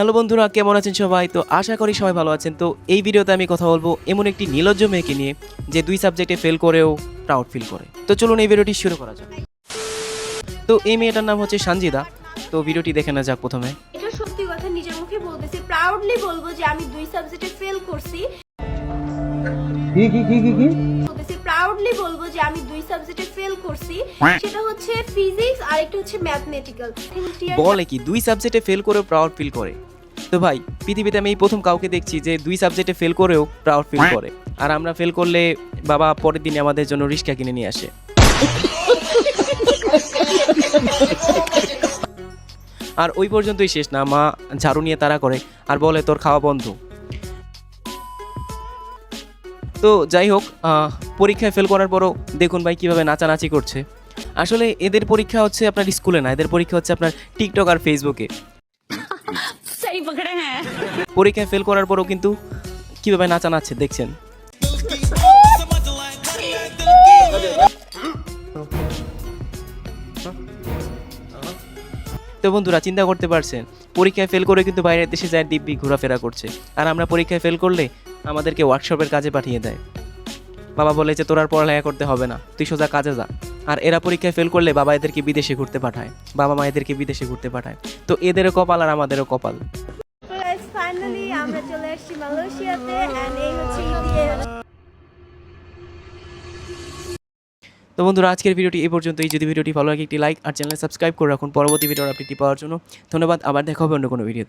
Hello বন্ধুরা কেমন আছেন সবাই? তো আশা করি সবাই ভালো আছেন। তো এই ভিডিওতে আমি কথা বলব এমন একটি নীলজ্জ মেয়েকে নিয়ে যে দুই সাবজেক্টে ফেল করেও প্রাউড ফিল করে। তো চলুন এই ভিডিওটি শুরু করা যাক। তো এই মেয়েটার নাম হচ্ছে সানজিদা। তো ভিডিওটি দেখে না যাক প্রথমে। এটা সত্যি কথা নিজের মুখে বলতেছি প্রাউডলি বলব যে আমি দুই সাবজেক্টে ফেল করছি। কি কি কি কি কি? বলতেছি প্রাউডলি বলব যে আমি দুই সাবজেক্টে ফেল করছি। সেটা হচ্ছে ফিজিক্স আর একটা হচ্ছে ম্যাথমেটিক্যাল বলে কি দুই সাবজেক্টে ফেল করেও প্রাউড ফিল করে। তো ভাই পৃথিবীতে আমি এই প্রথম কাউকে দেখছি যে দুই সাবজেক্টে ফেল করেও প্রাউড ফিল করে। আর আমরা ফেল করলে বাবা পরের দিনে আমাদের জন্য রিক্সা কিনে নিয়ে আসে। আর ওই পর্যন্তই শেষ না মা ঝাড়ু নিয়ে তারা করে আর বলে তোর খাওয়া বন্ধ। তো যাই হোক পরীক্ষায় ফেল করার পরও দেখুন ভাই কীভাবে নাচানাচি করছে। আসলে এদের পরীক্ষা হচ্ছে আপনার স্কুলে না এদের পরীক্ষা হচ্ছে আপনার টিকটক আর ফেসবুকে सही पकड़े हैं পরীক্ষায় ফেল করার পরও কিন্তু কিভাবে নাচানাচ্ছে দেখছেন তো বন্ধুরা চিন্তা করতে পারছেন পরীক্ষায় ফেল করে কিন্তু বাইরের দেশে যায় দিব্যি ঘোরাফেরা করছে আর আমরা পরীক্ষায় ফেল করলে আমাদেরকে ওয়ার্কশপের কাজে পাঠিয়ে দেয় বাবা বলে যে তোর আর পড়ালেখা করতে হবে না তুই সোজা কাজে যা আর এরা পরীক্ষায় ফেল করলে বাবা এদেরকে বিদেশে ঘুরতে পাঠায় বাবা মা এদেরকে বিদেশে ঘুরতে পাঠায় তো এদেরও কপাল আর আমাদেরও কপাল মালয়েশিয়াতে এই হচ্ছে তো বন্ধুরা, আজকের ভিডিওটি এই পর্যন্তই। যদি ভিডিওটি ভালো লাগে, একটি লাইক আর চ্যানেল সাবস্ক্রাইব করে রাখুন। পরবর্তী ভিডিওর আপডেটটি পাওয়ার জন্য ধন্যবাদ। আবার দেখা হবে অন্য কোনো ভিডিও